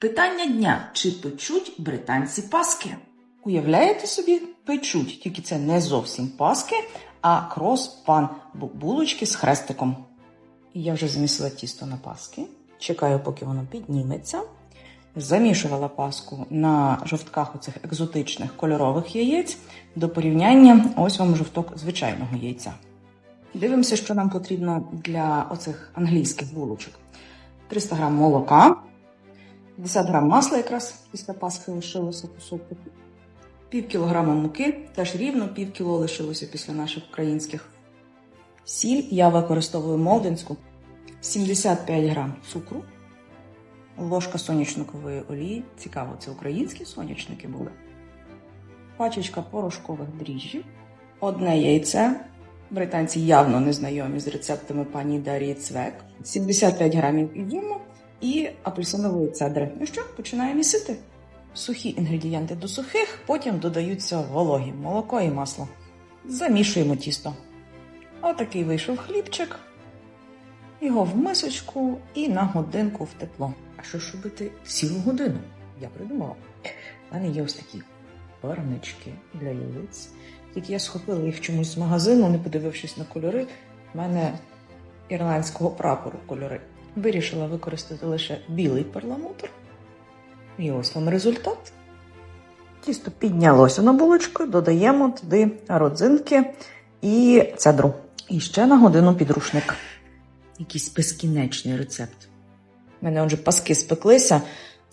Питання дня: чи печуть британці паски? Уявляєте собі, печуть, тільки це не зовсім паски, а крос-пан булочки з хрестиком. Я вже замісила тісто на паски. Чекаю, поки воно підніметься. Замішувала паску на жовтках оцих екзотичних кольорових яєць. До порівняння ось вам жовток звичайного яйця. Дивимося, що нам потрібно для оцих англійських булочок. 300 грам молока, 50 грам масла якраз після пасхи лишилося кусок. Пів кілограма муки, теж рівно пів кіло лишилося після наших українських. Сіль я використовую молдинську, 75 грам цукру, ложка соняшникової олії. Цікаво, це українські соняшники були. Пачечка порошкових дріжджів, одне яйце. Британці явно не знайомі з рецептами пані Дарії Цвек, 75 грамів ізюму і апельсинової цедри. Ну що, починаємо місити. Сухі інгредієнти до сухих, потім додаються вологі, молоко і масло. Замішуємо тісто. Отакий вийшов хлібчик. Його в мисочку і на годинку в тепло. А що ж робити цілу годину? Я придумала. У мене є ось такі барнички для яєць. Тільки я схопила їх чомусь з магазину, не подивившись на кольори. У мене ірландського прапору кольори. Вирішила використати лише білий перламутр. І ось вам результат. Тісто піднялося на булочку, додаємо туди родзинки і цедру. І ще на годину підрушник. Якийсь безкінечний рецепт. У мене отже паски спеклися,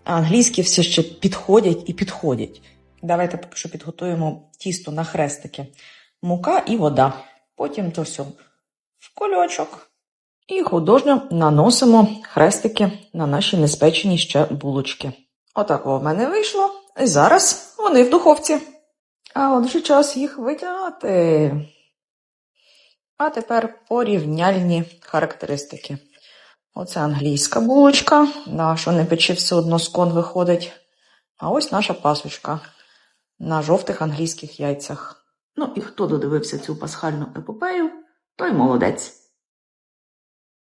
а англійські все ще підходять і підходять. Давайте поки що підготуємо тісто на хрестики. Мука і вода. Потім то все в кольочок. І художньо наносимо хрестики на наші неспечені ще булочки. Отак в мене вийшло. І зараз вони в духовці. А от вже час їх витягати. А тепер порівняльні характеристики. Оце англійська булочка. Да, що не пече, все одно скон виходить. А ось наша пасочка на жовтих англійських яйцях. Ну і хто додивився цю пасхальну епопею, той молодець.